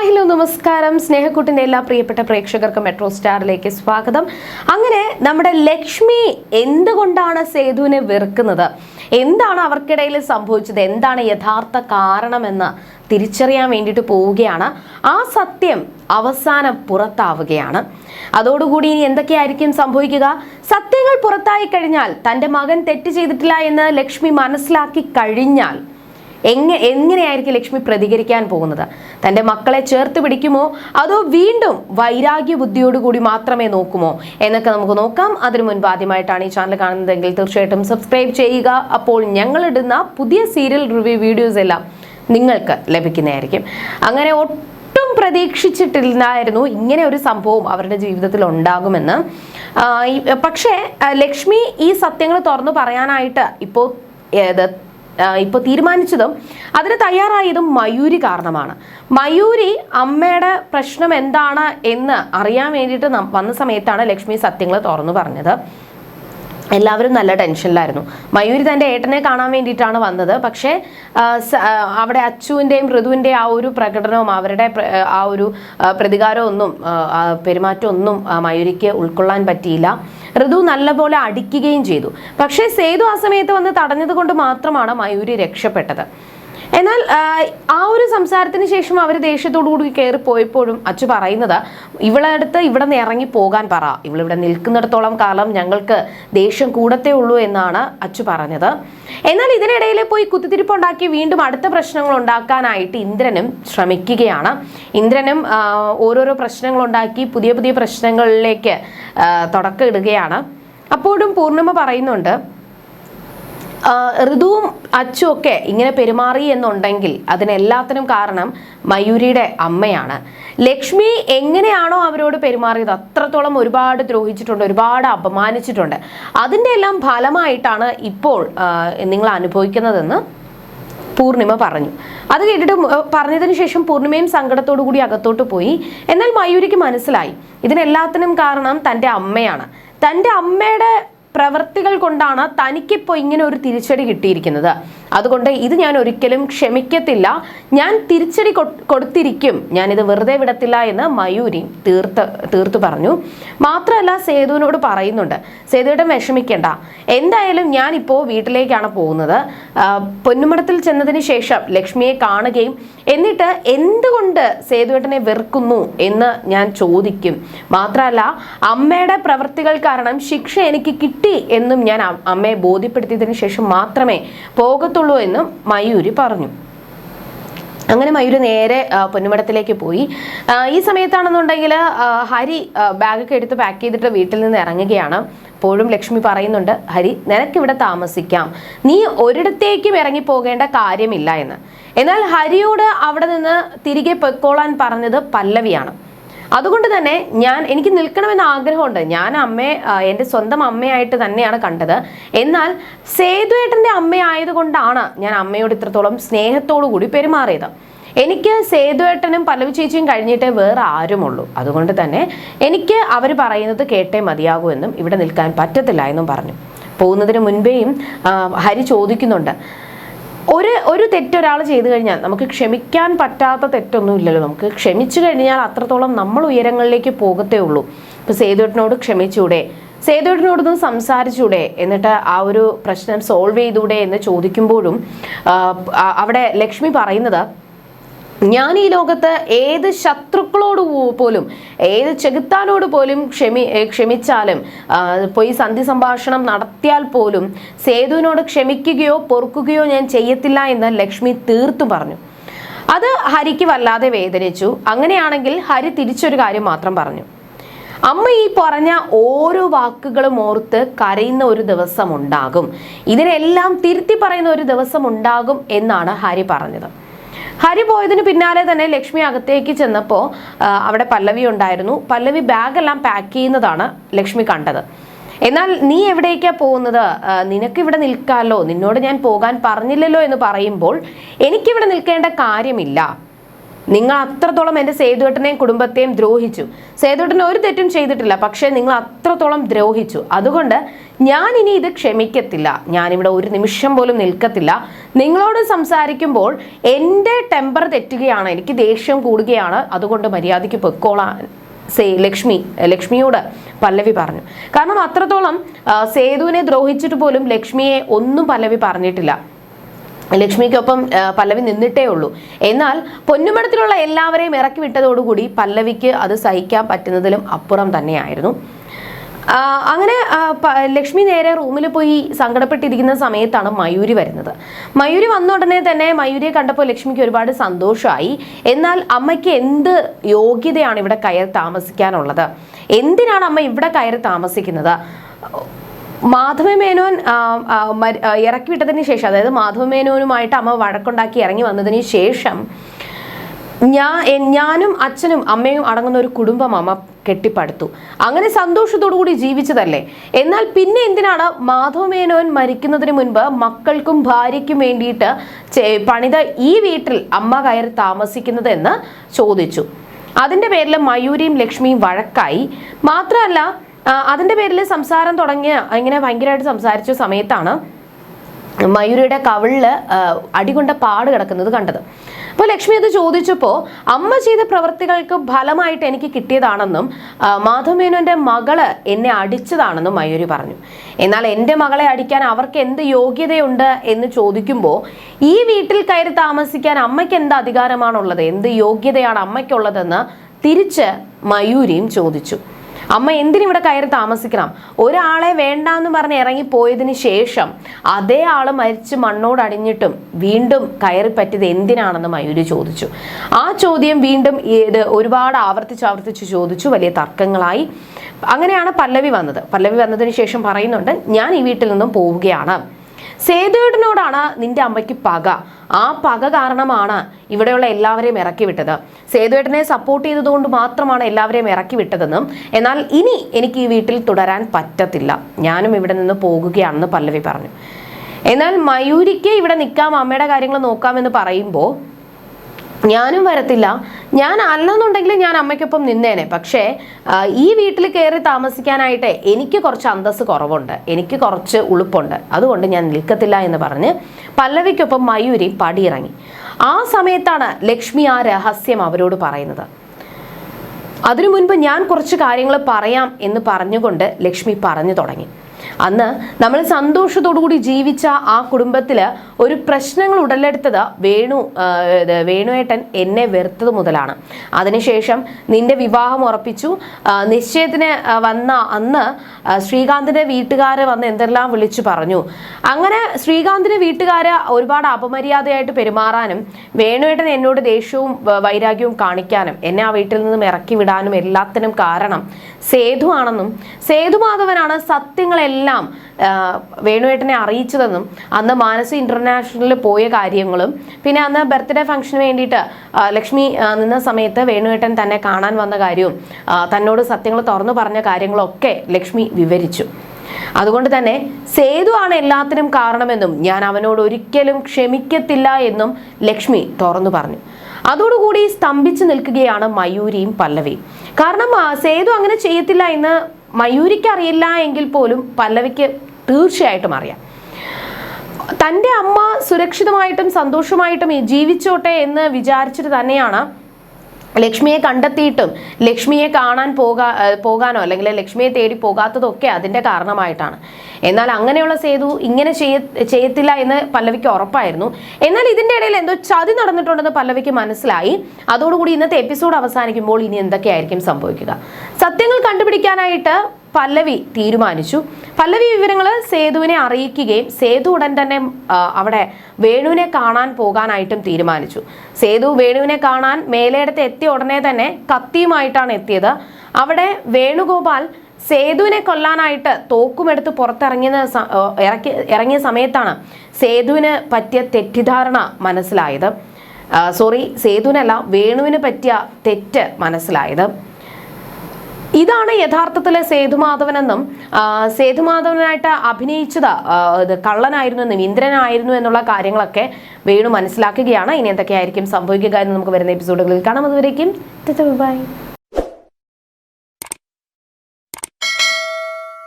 Hello നമസ്കാരം. സ്നേഹക്കൂട്ടിന്റെ എല്ലാ പ്രിയപ്പെട്ട പ്രേക്ഷകർക്കും മെട്രോ സ്റ്റാറിലേക്ക് സ്വാഗതം. അങ്ങനെ നമ്മുടെ ലക്ഷ്മി എന്തുകൊണ്ടാണ് സേതുവിനെ വെറുക്കുന്നത്? എന്താണ് അവർക്കിടയിൽ സംഭവിച്ചത്? എന്താണ് യഥാർത്ഥ കാരണമെന്ന് തിരിച്ചറിയാൻ വേണ്ടിയിട്ട് പോവുകയാണ്. ആ സത്യം അവസാനം പുറത്താവുകയാണ്. അതോടുകൂടി ഇനി എന്തൊക്കെയായിരിക്കും സംഭവിക്കുക? സത്യങ്ങൾ പുറത്തായി കഴിഞ്ഞാൽ തന്റെ മകൻ തെറ്റ് ചെയ്തിട്ടില്ല എന്ന് ലക്ഷ്മി മനസ്സിലാക്കി കഴിഞ്ഞാൽ എങ്ങ എങ്ങനെയായിരിക്കും ലക്ഷ്മി പ്രതികരിക്കാൻ പോകുന്നത്? തന്റെ മക്കളെ ചേർത്ത് പിടിക്കുമോ? അതോ വീണ്ടും വൈരാഗ്യ ബുദ്ധിയോടുകൂടി മാത്രമേ നോക്കുമോ? എന്നൊക്കെ നമുക്ക് നോക്കാം. അതിനു മുൻപ് ആദ്യമായിട്ടാണ് ഈ ചാനൽ കാണുന്നതെങ്കിൽ തീർച്ചയായിട്ടും സബ്സ്ക്രൈബ് ചെയ്യുക. അപ്പോൾ ഞങ്ങളിടുന്ന പുതിയ സീരിയൽ റിവ്യൂ വീഡിയോസ് എല്ലാം നിങ്ങൾക്ക് ലഭിക്കുന്നതായിരിക്കും. അങ്ങനെ ഒട്ടും പ്രതീക്ഷിച്ചിട്ടില്ലായിരുന്നു ഇങ്ങനെ ഒരു സംഭവം അവരുടെ ജീവിതത്തിൽ ഉണ്ടാകുമെന്ന്. പക്ഷേ ലക്ഷ്മി ഈ സത്യങ്ങൾ തുറന്നു പറയാനായിട്ട് ഇപ്പോൾ ഇപ്പോൾ തീരുമാനിച്ചതും അതിന് തയ്യാറായതും മയൂരി കാരണമാണ്. മയൂരി അമ്മയുടെ പ്രശ്നം എന്താണ് എന്ന് അറിയാൻ വേണ്ടിയിട്ട് വന്ന സമയത്താണ് ലക്ഷ്മി സത്യങ്ങൾ തുറന്നു പറഞ്ഞത്. എല്ലാവരും നല്ല ടെൻഷനിലായിരുന്നു. മയൂരി തന്റെ ഏട്ടനെ കാണാൻ വേണ്ടിയിട്ടാണ് വന്നത്. പക്ഷേ അവിടെ അച്ചുവിന്റെയും ഋതുവിന്റെയും ആ ഒരു പ്രകടനവും അവരുടെ ആ ഒരു പ്രതികാരമൊന്നും പെരുമാറ്റമൊന്നും മയൂരിക്ക് ഉൾക്കൊള്ളാൻ പറ്റിയില്ല. ഋതു നല്ലപോലെ അടിക്കുകയും ചെയ്തു. പക്ഷേ സേതു ആ സമയത്ത് വന്ന് തടഞ്ഞതുകൊണ്ട് മാത്രമാണ് മയൂരി രക്ഷപ്പെട്ടത്. എന്നാൽ ആ, ഒരു സംസാരത്തിന് ശേഷം അവർ ദേഷ്യത്തോടു കൂടി കയറി പോയപ്പോഴും അച്ചു പറയുന്നത് ഇവളെ അടുത്ത് ഇവിടെ നിന്ന് ഇറങ്ങി പോകാൻ പറ. ഇവളിവിടെ നിൽക്കുന്നിടത്തോളം കാലം ഞങ്ങൾക്ക് ദേഷ്യം കൂടത്തേ ഉള്ളൂ എന്നാണ് അച്ചു പറഞ്ഞത്. എന്നാൽ ഇതിനിടയിൽ പോയി കുത്തിത്തിരിപ്പുണ്ടാക്കി വീണ്ടും അടുത്ത പ്രശ്നങ്ങൾ ഉണ്ടാക്കാനായിട്ട് ഇന്ദ്രനും ശ്രമിക്കുകയാണ്. ഇന്ദ്രനും ഓരോരോ പ്രശ്നങ്ങൾ ഉണ്ടാക്കി പുതിയ പുതിയ പ്രശ്നങ്ങളിലേക്ക് തുടക്കം ഇടുകയാണ്. അപ്പോഴും പൂർണിമ പറയുന്നുണ്ട് ഋതുവും അച്ചും ഒക്കെ ഇങ്ങനെ പെരുമാറി എന്നുണ്ടെങ്കിൽ അതിനെല്ലാത്തിനും കാരണം മയൂരിയുടെ അമ്മയാണ്. ലക്ഷ്മി എങ്ങനെയാണോ അവരോട് പെരുമാറിയത് അത്രത്തോളം ഒരുപാട് ദ്രോഹിച്ചിട്ടുണ്ട് ഒരുപാട് അപമാനിച്ചിട്ടുണ്ട്. അതിന്റെ എല്ലാം ഫലമായിട്ടാണ് ഇപ്പോൾ നിങ്ങൾ അനുഭവിക്കുന്നതെന്ന് പൂർണിമ പറഞ്ഞു. അത് കേട്ടിട്ട് പറഞ്ഞതിന് ശേഷം പൂർണിമയും സങ്കടത്തോടു കൂടി അകത്തോട്ട് പോയി. എന്നാൽ മയൂരിക്ക് മനസ്സിലായി ഇതിനെല്ലാത്തിനും കാരണം തന്റെ അമ്മയാണ്. തന്റെ അമ്മയുടെ പ്രവൃത്തികൾ കൊണ്ടാണ് തനിക്കിപ്പോൾ ഇങ്ങനെ ഒരു തിരിച്ചടി കിട്ടിയിരിക്കുന്നത്. അതുകൊണ്ട് ഇത് ഞാൻ ഒരിക്കലും ക്ഷമിക്കത്തില്ല. ഞാൻ തിരിച്ചടി കൊടുത്തിരിക്കും. ഞാൻ ഇത് വെറുതെ വിടത്തില്ല എന്ന് മയൂരി തീർത്ത് തീർത്തു പറഞ്ഞു. മാത്രമല്ല സേതുവിനോട് പറയുന്നുണ്ട്. സേതുവേട്ടൻ വിഷമിക്കേണ്ട. എന്തായാലും ഞാനിപ്പോൾ വീട്ടിലേക്കാണ് പോകുന്നത്. പൊന്നുമടത്തിൽ ചെന്നതിന് ശേഷം ലക്ഷ്മിയെ കാണുകയും എന്നിട്ട് എന്തുകൊണ്ട് സേതുവേട്ടനെ വെറുക്കുന്നു എന്ന് ഞാൻ ചോദിക്കും. മാത്രമല്ല അമ്മയുടെ പ്രവൃത്തികൾ കാരണം ശിക്ഷ എനിക്ക് കിട്ടി എന്നും ഞാൻ അമ്മയെ ബോധ്യപ്പെടുത്തിയതിനു ശേഷം മാത്രമേ പോകത്തുള്ളൂ എന്നും മയൂരി പറഞ്ഞു. അങ്ങനെ മയൂര് നേരെ പൊന്നുമടത്തിലേക്ക് പോയി. ഈ സമയത്താണെന്നുണ്ടെങ്കിൽ ഹരി ബാഗൊക്കെ എടുത്ത് പാക്ക് ചെയ്തിട്ട് വീട്ടിൽ നിന്ന് ഇറങ്ങുകയാണ്. അപ്പോഴും ലക്ഷ്മി പറയുന്നുണ്ട് ഹരി നിനക്കിവിടെ താമസിക്കാം. നീ ഒരിടത്തേക്കും ഇറങ്ങി പോകേണ്ട കാര്യമില്ല എന്ന്. എന്നാൽ ഹരിയോട് അവിടെ നിന്ന് തിരികെ പൊയ്ക്കോളാൻ പറഞ്ഞത് പല്ലവിയാണ്. അതുകൊണ്ട് തന്നെ ഞാൻ എനിക്ക് നിൽക്കണമെന്ന് ആഗ്രഹമുണ്ട്. ഞാൻ അമ്മയെ എന്റെ സ്വന്തം അമ്മയായിട്ട് തന്നെയാണ് കണ്ടത്. എന്നാൽ സേതുവേട്ടന്റെ അമ്മയായതുകൊണ്ടാണ് ഞാൻ അമ്മയോട് ഇത്രത്തോളം സ്നേഹത്തോടു കൂടി പെരുമാറിയത്. എനിക്ക് സേതുവേട്ടനും പല്ലവി ചേച്ചിയും കഴിഞ്ഞിട്ടേ വേറെ ആരുമുള്ളൂ. അതുകൊണ്ട് തന്നെ എനിക്ക് അവർ പറയുന്നത് കേട്ടേ മതിയാകൂ എന്നും ഇവിടെ നിൽക്കാൻ പറ്റത്തില്ല എന്നും പറഞ്ഞു. പോകുന്നതിന് മുൻപേയും ഹരി ചോദിക്കുന്നുണ്ട്. ഒരു ഒരു തെറ്റ് ഒരാൾ ചെയ്തു കഴിഞ്ഞാൽ നമുക്ക് ക്ഷമിക്കാൻ പറ്റാത്ത തെറ്റൊന്നും ഇല്ലല്ലോ. നമുക്ക് ക്ഷമിച്ചു കഴിഞ്ഞാൽ അത്രത്തോളം നമ്മൾ ഉയരങ്ങളിലേക്ക് പോകത്തേ ഉള്ളൂ. ഇപ്പൊ സേതുവേട്ടനോട് ക്ഷമിച്ചൂടെ? സേതുവേട്ടനോടൊന്ന് സംസാരിച്ചൂടെ? എന്നിട്ട് ആ ഒരു പ്രശ്നം സോൾവ് ചെയ്തൂടെ എന്ന് ചോദിക്കുമ്പോഴും അവിടെ ലക്ഷ്മി പറയുന്നത് ഞാൻ ഈ ലോകത്ത് ഏത് ശത്രുക്കളോട് പോലും ഏത് ചെകുത്താനോട് പോലും ക്ഷമി ക്ഷമിച്ചാലും പോയി സന്ധി സംഭാഷണം നടത്തിയാൽ പോലും സേതുവിനോട് ക്ഷമിക്കുകയോ പൊറുക്കുകയോ ഞാൻ ചെയ്യത്തില്ല എന്ന് ലക്ഷ്മി തീർത്തു പറഞ്ഞു. അത് ഹരിക്ക് വല്ലാതെ വേദനിച്ചു. അങ്ങനെയാണെങ്കിൽ ഹരി തിരിച്ചൊരു കാര്യം മാത്രം പറഞ്ഞു. അമ്മ ഈ പറഞ്ഞ ഓരോ വാക്കുകളും ഓർത്ത് കരയുന്ന ഒരു ദിവസം ഉണ്ടാകും. ഇതിനെല്ലാം തിരുത്തി പറയുന്ന ഒരു ദിവസം ഉണ്ടാകും എന്നാണ് ഹരി പറഞ്ഞത്. ഹരി പോയതിന് പിന്നാലെ തന്നെ ലക്ഷ്മി അകത്തേക്ക് ചെന്നപ്പോൾ അവിടെ പല്ലവി ഉണ്ടായിരുന്നു. പല്ലവി ബാഗെല്ലാം പാക്ക് ചെയ്യുന്നതാണ് ലക്ഷ്മി കണ്ടത്. എന്നാൽ നീ എവിടേക്കാ പോകുന്നത്? നിനക്ക് ഇവിടെ നിൽക്കാമല്ലോ നിന്നോട് ഞാൻ പോകാൻ പറഞ്ഞില്ലല്ലോ എന്ന് പറയുമ്പോൾ എനിക്കിവിടെ നിൽക്കേണ്ട കാര്യമില്ല. നിങ്ങൾ അത്രത്തോളം എന്റെ സേതുവേട്ടനെയും കുടുംബത്തെയും ദ്രോഹിച്ചു. സേതുവേട്ടൻ ഒരു തെറ്റും ചെയ്തിട്ടില്ല പക്ഷേ നിങ്ങൾ അത്രത്തോളം ദ്രോഹിച്ചു. അതുകൊണ്ട് ഞാൻ ഇനി ഇത് ക്ഷമിക്കത്തില്ല. ഞാനിവിടെ ഒരു നിമിഷം പോലും നിൽക്കത്തില്ല. നിങ്ങളോട് സംസാരിക്കുമ്പോൾ എന്റെ ടെമ്പർ തെറ്റുകയാണ് എനിക്ക് ദേഷ്യം കൂടുകയാണ്. അതുകൊണ്ട് മര്യാദയ്ക്ക് പൊക്കോളാൻ സേ ലക്ഷ്മി ലക്ഷ്മിയോട് പല്ലവി പറഞ്ഞു. കാരണം അത്രത്തോളം സേതുവിനെ ദ്രോഹിച്ചിട്ട് പോലും ലക്ഷ്മിയെ ഒന്നും പല്ലവി പറഞ്ഞിട്ടില്ല. ലക്ഷ്മിക്കൊപ്പം പല്ലവി നിന്നിട്ടേ ഉള്ളൂ. എന്നാൽ പൊന്നുമടത്തിലുള്ള എല്ലാവരെയും ഇറക്കി വിട്ടതോടുകൂടി പല്ലവിക്ക് അത് സഹിക്കാൻ പറ്റുന്നതിലും അപ്പുറം തന്നെയായിരുന്നു. അങ്ങനെ ലക്ഷ്മി നേരെ റൂമിൽ പോയി സങ്കടപ്പെട്ടിരിക്കുന്ന സമയത്താണ് മയൂരി വരുന്നത്. മയൂരി വന്ന ഉടനെ തന്നെ മയൂരിയെ കണ്ടപ്പോൾ ലക്ഷ്മിക്ക് ഒരുപാട് സന്തോഷമായി എന്നാൽ അമ്മയ്ക്ക് എന്ത് യോഗ്യതയാണ് ഇവിടെ കയറി താമസിക്കാനുള്ളത്? എന്തിനാണ് അമ്മ ഇവിടെ കയറി താമസിക്കുന്നത്? മാധവ മേനോൻ ആ, ആ, മരി- ആ, ഇറക്കി വിട്ടതിന് ശേഷം അതായത് മാധവ മേനോനുമായിട്ട് അമ്മ വഴക്കുണ്ടാക്കി ഇറങ്ങി വന്നതിന് ശേഷം ഞാൻ ഞാനും അച്ഛനും അമ്മയും അടങ്ങുന്ന ഒരു കുടുംബം അമ്മ കെട്ടിപ്പടുത്തു. അങ്ങനെ സന്തോഷത്തോടു കൂടി ജീവിച്ചതല്ലേ? എന്നാൽ പിന്നെ എന്തിനാണ് മാധവ മേനോൻ മരിക്കുന്നതിന് മുൻപ് മക്കൾക്കും ഭാര്യയ്ക്കും വേണ്ടിയിട്ട് പണിത ഈ വീട്ടിൽ അമ്മ കയറി താമസിക്കുന്നത് എന്ന് ചോദിച്ചു. അതിന്റെ പേരിൽ മയൂരിയും ലക്ഷ്മിയും വഴക്കായി. മാത്രമല്ല അതിന്റെ പേരിൽ സംസാരം തുടങ്ങിയ ഇങ്ങനെ ഭയങ്കരമായിട്ട് സംസാരിച്ച സമയത്താണ് മയൂരിയുടെ കവിളിൽ അടി അടികൊണ്ട പാട് കിടക്കുന്നത് കണ്ടത്. അപ്പോൾ ലക്ഷ്മി അത് ചോദിച്ചപ്പോൾ അമ്മ ചെയ്ത പ്രവൃത്തികൾക്ക് ഫലമായിട്ട് എനിക്ക് കിട്ടിയതാണെന്നും മാധവമേനോന്റെ മകൾ എന്നെ അടിച്ചതാണെന്നും മയൂരി പറഞ്ഞു. എന്നാൽ എന്റെ മകളെ അടിക്കാൻ അവർക്ക് എന്ത് യോഗ്യതയുണ്ട് എന്ന് ചോദിക്കുമ്പോൾ ഈ വീട്ടിൽ കയറി താമസിക്കാൻ അമ്മയ്ക്ക് എന്ത് അധികാരമാണുള്ളത്? എന്ത് യോഗ്യതയാണ് അമ്മയ്ക്കുള്ളതെന്ന് തിരിച്ച് മയൂരിയും ചോദിച്ചു. അമ്മ എന്തിനിവിടെ കയറി താമസിക്കണം? ഒരാളെ വേണ്ട എന്ന് പറഞ്ഞ് ഇറങ്ങിപ്പോയതിന് ശേഷം അതേ ആൾ മരിച്ച് മണ്ണോട് അടിഞ്ഞിട്ടും വീണ്ടും കയറി പറ്റിയത് എന്തിനാണെന്ന് മയൂരി ചോദിച്ചു. ആ ചോദ്യം വീണ്ടും ഇത് ഒരുപാട് ആവർത്തിച്ച് ആവർത്തിച്ച് ചോദിച്ചു. വലിയ തർക്കങ്ങളായി. അങ്ങനെയാണ് പല്ലവി വന്നത്. പല്ലവി വന്നതിന് ശേഷം പറയുന്നുണ്ട് ഞാൻ ഈ വീട്ടിൽ നിന്നും പോവുകയാണ്. സേതുവേട്ടനോടാണ് നിന്റെ അമ്മയ്ക്ക് പക. ആ പക കാരണമാണ് ഇവിടെയുള്ള എല്ലാവരെയും ഇറക്കി വിട്ടത് സേതുവേട്ടനെ സപ്പോർട്ട് ചെയ്തതുകൊണ്ട് മാത്രമാണ് എല്ലാവരെയും ഇറക്കി വിട്ടതെന്നും എന്നാൽ ഇനി എനിക്ക് ഈ വീട്ടിൽ തുടരാൻ പറ്റത്തില്ല. ഞാനും ഇവിടെ നിന്ന് പോകുകയാണെന്ന് പല്ലവി പറഞ്ഞു. എന്നാൽ മയൂരിക്ക് ഇവിടെ നിൽക്കാം അമ്മയുടെ കാര്യങ്ങൾ നോക്കാമെന്ന് പറയുമ്പോൾ ഞാനും വരത്തില്ല. ഞാൻ അല്ലെന്നുണ്ടെങ്കിൽ ഞാൻ അമ്മയ്ക്കൊപ്പം നിന്നേനെ. പക്ഷേ ഈ വീട്ടിൽ കയറി താമസിക്കാനായിട്ട് എനിക്ക് കുറച്ച് അന്തസ് കുറവുണ്ട്. എനിക്ക് കുറച്ച് ഉളുപ്പുണ്ട്. അതുകൊണ്ട് ഞാൻ നിൽക്കത്തില്ല എന്ന് പറഞ്ഞ് പല്ലവിക്കൊപ്പം മയൂരി പടിയിറങ്ങി. ആ സമയത്താണ് ലക്ഷ്മി ആ രഹസ്യം അവരോട് പറയുന്നത്. അതിനു മുൻപ് ഞാൻ കുറച്ച് കാര്യങ്ങൾ പറയാം എന്ന് പറഞ്ഞുകൊണ്ട് ലക്ഷ്മി പറഞ്ഞു തുടങ്ങി. അന്ന് നമ്മൾ സന്തോഷത്തോടു കൂടി ജീവിച്ച ആ കുടുംബത്തിൽ ഒരു പ്രശ്നങ്ങൾ ഉടലെടുത്തത് വേണു വേണുവേട്ടൻ എന്നെ വെറുത്തത് മുതലാണ്. അതിനുശേഷം നിന്റെ വിവാഹം ഉറപ്പിച്ചു. നിശ്ചയത്തിന് വന്ന അന്ന് ശ്രീകാന്തിന്റെ വീട്ടുകാരെ വന്ന് എന്തെല്ലാം വിളിച്ചു പറഞ്ഞു. അങ്ങനെ ശ്രീകാന്തിന്റെ വീട്ടുകാർ ഒരുപാട് അപമര്യാദയായിട്ട് പെരുമാറാനും വേണുവേട്ടൻ എന്നോട് ദേഷ്യവും വൈരാഗ്യവും കാണിക്കാനും എന്നെ ആ വീട്ടിൽ നിന്നും ഇറക്കി വിടാനും എല്ലാത്തിനും കാരണം സേതു ആണെന്നും സേതുമാധവനാണ് സത്യങ്ങളെല്ലാം ആ, വേണുവേട്ടനെ അറിയിച്ചതെന്നും അന്ന് മാനസ ഇന്റർനാഷണലിൽ പോയ കാര്യങ്ങളും പിന്നെ അന്ന് ബർത്ത്ഡേ ഫംഗ്ഷന് വേണ്ടിയിട്ട് ലക്ഷ്മി നിന്ന സമയത്ത് വേണുവേട്ടൻ തന്നെ കാണാൻ വന്ന കാര്യവും തന്നോട് സത്യങ്ങൾ തുറന്നു പറഞ്ഞ കാര്യങ്ങളൊക്കെ ലക്ഷ്മി വിവരിച്ചു. അതുകൊണ്ട് തന്നെ സേതു ആണ് എല്ലാത്തിനും കാരണമെന്നും ഞാൻ അവനോട് ഒരിക്കലും ക്ഷമിക്കത്തില്ല എന്നും ലക്ഷ്മി തുറന്നു പറഞ്ഞു. അതോടുകൂടി സ്തംഭിച്ചു നിൽക്കുകയാണ് മയൂരിയും പല്ലവിയും. കാരണം സേതു അങ്ങനെ ചെയ്യത്തില്ല എന്ന് മയൂരിക്ക് അറിയില്ല എങ്കിൽ പോലും പല്ലവിക്ക് തീർച്ചയായിട്ടും അറിയാം. തന്റെ അമ്മ സുരക്ഷിതമായിട്ടും സന്തോഷമായിട്ടും ജീവിച്ചോട്ടെ എന്ന് വിചാരിച്ചിട്ട് തന്നെയാണ് ലക്ഷ്മിയെ കണ്ടെത്തിയിട്ടും ലക്ഷ്മിയെ കാണാൻ പോകാ പോകാനോ അല്ലെങ്കിൽ ലക്ഷ്മിയെ തേടി പോകാത്തതൊക്കെ അതിന്റെ കാരണമായിട്ടാണ്. എന്നാൽ അങ്ങനെയുള്ള സേതു ഇങ്ങനെ ചെയ്യ ചെയ്യത്തില്ല എന്ന് പല്ലവിക്ക് ഉറപ്പായിരുന്നു. എന്നാൽ ഇതിന്റെ ഇടയിൽ എന്തോ ചതി നടന്നിട്ടുണ്ടെന്ന് പല്ലവിക്ക് മനസ്സിലായി. അതോടുകൂടി ഇന്നത്തെ എപ്പിസോഡ് അവസാനിക്കുമ്പോൾ ഇനി എന്തൊക്കെയായിരിക്കും സംഭവിക്കുക? സത്യങ്ങൾ കണ്ടുപിടിക്കാനായിട്ട് പല്ലവി തീരുമാനിച്ചു. പല്ലവി വിവരങ്ങൾ സേതുവിനെ അറിയിക്കുകയും സേതു ഉടൻ തന്നെ അവിടെ വേണുവിനെ കാണാൻ പോകാനായിട്ടും തീരുമാനിച്ചു. സേതു വേണുവിനെ കാണാൻ മേലേടത്ത് എത്തിയ ഉടനെ തന്നെ കത്തിയുമായിട്ടാണ് എത്തിയത്. അവിടെ വേണുഗോപാൽ സേതുവിനെ കൊല്ലാനായിട്ട് തോക്കുമെടുത്ത് പുറത്തിറങ്ങിയ ഇറക്കി ഇറങ്ങിയ സമയത്താണ് സേതുവിന് പറ്റിയ തെറ്റിദ്ധാരണ മനസ്സിലായത്. സോറി സേതുവിനല്ല വേണുവിന് പറ്റിയ തെറ്റ് മനസ്സിലായത്. ഇതാണ് യഥാർത്ഥത്തിലെ സേതുമാധവനെന്നും സേതുമാധവനായിട്ട് അഭിനയിച്ചത് കള്ളനായിരുന്നു എന്നും ഇന്ദ്രനായിരുന്നു എന്നുള്ള കാര്യങ്ങളൊക്കെ വേണു മനസ്സിലാക്കുകയാണ്. ഇനി എന്തൊക്കെയായിരിക്കും സംഭവിക്കുക എന്ന് നമുക്ക് വരുന്ന എപ്പിസോഡുകളിൽ കാണാം. അതുവരേക്കും ബൈ.